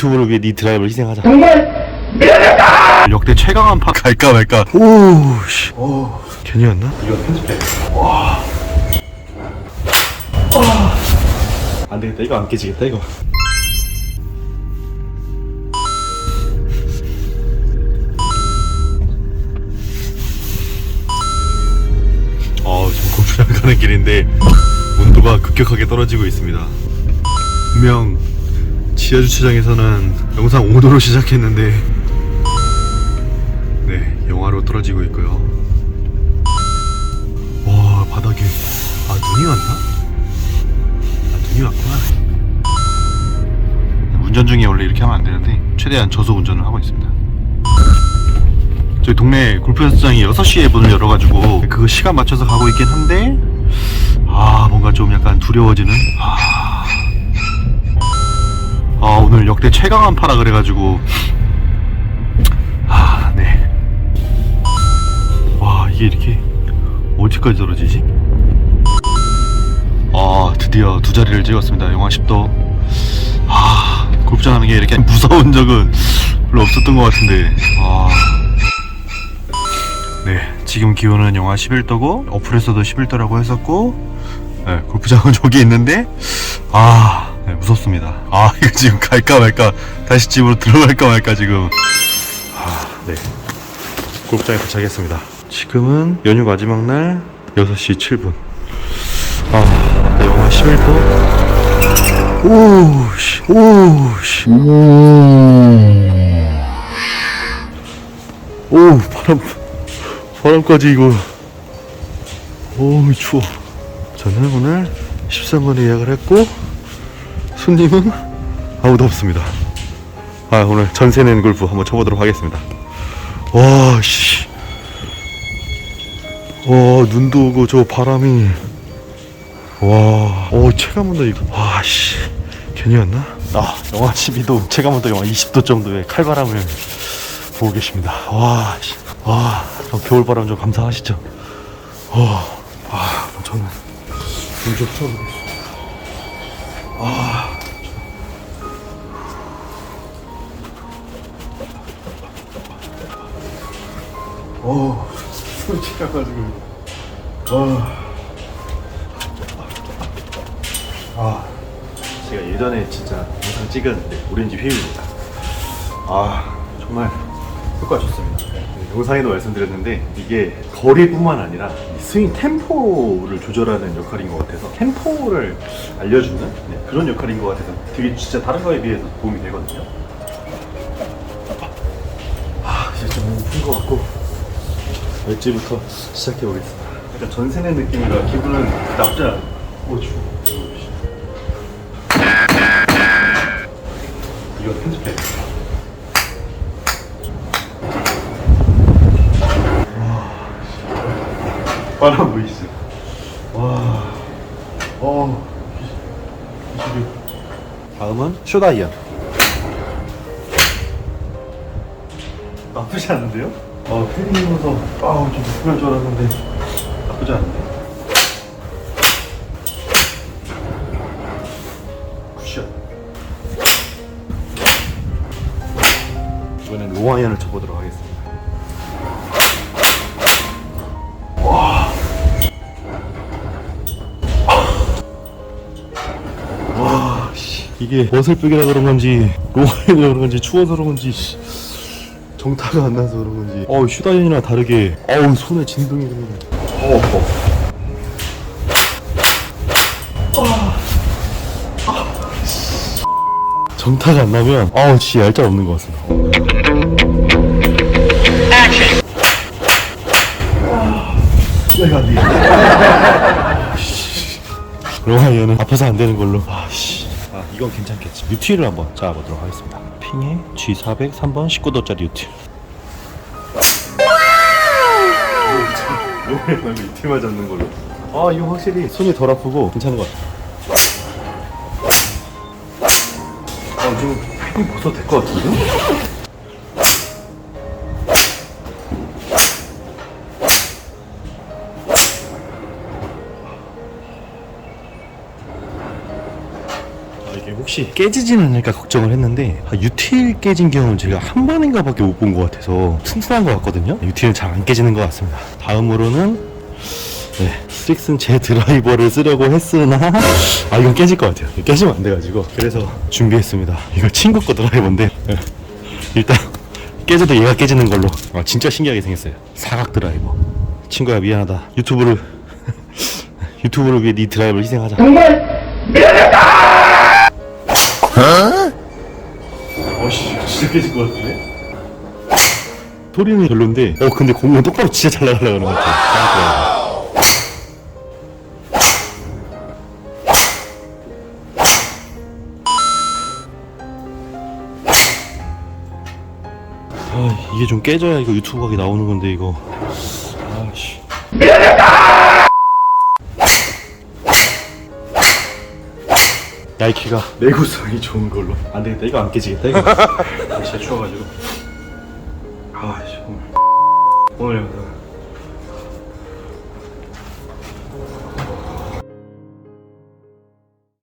유튜브를 위해 네 드라이브를 희생하자. 역대 최강 한 파 갈까 말까. 오, 씨. 오, 괜히 왔나? 이거 편집해. 와. 아. 안 되겠다. 이거 안 깨지겠다. 이거. 어, 지금 가는 길인데 온도가 급격하게 떨어지고 있습니다. 분명 지하 주차장에서는 영상 5도로 시작했는데 네, 영하로 떨어지고 있고요. 와, 바닥에 아 눈이 왔나? 아 눈이 왔구나. 운전 중에 원래 이렇게 하면 안 되는데 최대한 저속 운전을 하고 있습니다. 저희 동네 골프 연습장이 6시에 문을 열어가지고 그 시간 맞춰서 가고 있긴 한데 아 뭔가 좀 약간 두려워지는 아, 아 오늘 역대 최강 한파라 그래가지고. 아 네 와 이게 이렇게 어디까지 떨어지지? 아 드디어 두 자리를 찍었습니다. 영하 10도. 아 골프장 하는 게 이렇게 무서운 적은 별로 없었던 것 같은데. 아. 네, 지금 기온은 영하 11도고 어플에서도 11도라고 했었고 네, 골프장은 저기 있는데 아. 네, 무섭습니다. 아 이거 지금 갈까 말까 다시 집으로 들어갈까 말까 지금. 아 네. 골프장에 도착했습니다. 지금은 연휴 마지막 날 6시 7분. 아 네, 영하 11도 오 씨 오 씨 오 바람 바람까지 이거. 오 추워. 저는 오늘 13번에 예약을 했고 손님은 아무도 없습니다 아 오늘 전세 낸 골프 한번 쳐보도록 하겠습니다 와 씨 와 눈도 오고 저 바람이 와오 체감 온도 이거 와씨 괜히 왔나? 아 영하 12도 체감 온도 영하 20도 정도의 칼바람을 보고 계십니다 와 씨. 와, 저 겨울 바람 좀 감사하시죠? 와, 아, 저는 눈좀 쳐보겠습니다. 아, 오, 솔직히 가지고, 와, 아, 제가 예전에 진짜 영상 찍었는데 오렌지 휘입니다. 아, 정말 효과 좋습니다. 네, 영상에도 말씀드렸는데 이게 거리뿐만 아니라 이 스윙 템포를 조절하는 역할인 것 같아서 템포를 알려주는 네, 그런 역할인 것 같아서 되게 진짜 다른 거에 비해서 도움이 되거든요. 아, 이제 좀 높은 것 같고 웨지부터 시작해 보겠습니다. 약간 전세 낸 느낌이라 기분은 나쁘지 않아요. 오 추워. 이거 편집해. 바람 보이시죠? 와, 어, 기술이. 다음은 쇼다이언. 나쁘지 않은데요? 어, 패딩이면서 아우 좀 불편할 줄 알았는데 나쁘지 않은데. 굿샷. 이번엔 롱아이언을 쳐보도록 하겠습니다. 와, 씨. 이게 어설프기라 그런 건지, 로마이라 그런 건지, 추워서 그런 건지, 씨. 정타가 안 나서 그런 건지. 어우, 슈다이언이랑 다르게, 어우, 손에 진동이 그냥. 어, 어. 정타가 안 나면, 아우, 진짜 얄짤 없는 것 같습니다. 내가 안 돼. 로하이언은 아파서 안 되는 걸로. 아, 씨. 아, 이건 괜찮겠지. 뉴티를 한번 잡아보도록 하겠습니다. 핑에 G400 3번 19도짜리 뉴티. 로하이언 뉴티만 잡는 걸로. 아, 이거 확실히 손이 덜 아프고 괜찮은 것 같아. 아, 지금 핑 벗어도 될 것 같은데? 혹시 깨지지는 않을까 걱정을 했는데 아, 유틸 깨진 경우는 제가 한 번인가 밖에 못 본 것 같아서 튼튼한 것 같거든요. 유틸은 잘 안 깨지는 것 같습니다. 다음으로는 네, 스릭슨 제 드라이버를 쓰려고 했으나 아 이건 깨질 것 같아요. 깨지면 안 돼가지고. 그래서 준비했습니다. 이거 친구 거 드라이버인데 네, 일단 깨져도 얘가 깨지는 걸로. 아, 진짜 신기하게 생겼어요. 사각 드라이버. 친구야 미안하다. 유튜브를 유튜브를 위해 네 드라이버를 희생하자. 어씨 진 짜 깨질 것 같은데? 소리는 별론데 어 근데 공은 똑바로 진짜 잘 나가려고 하는 것 같아. 아 이게 좀 깨져야 이거 유튜브 각이 나오는 건데 이거. 아씨 나이키가 내구성이 좋은 걸로. 안 되겠다. 이거 안 깨지겠다. 이거. 날씨가 추워가지고. 아 씨 오늘. 오늘 영상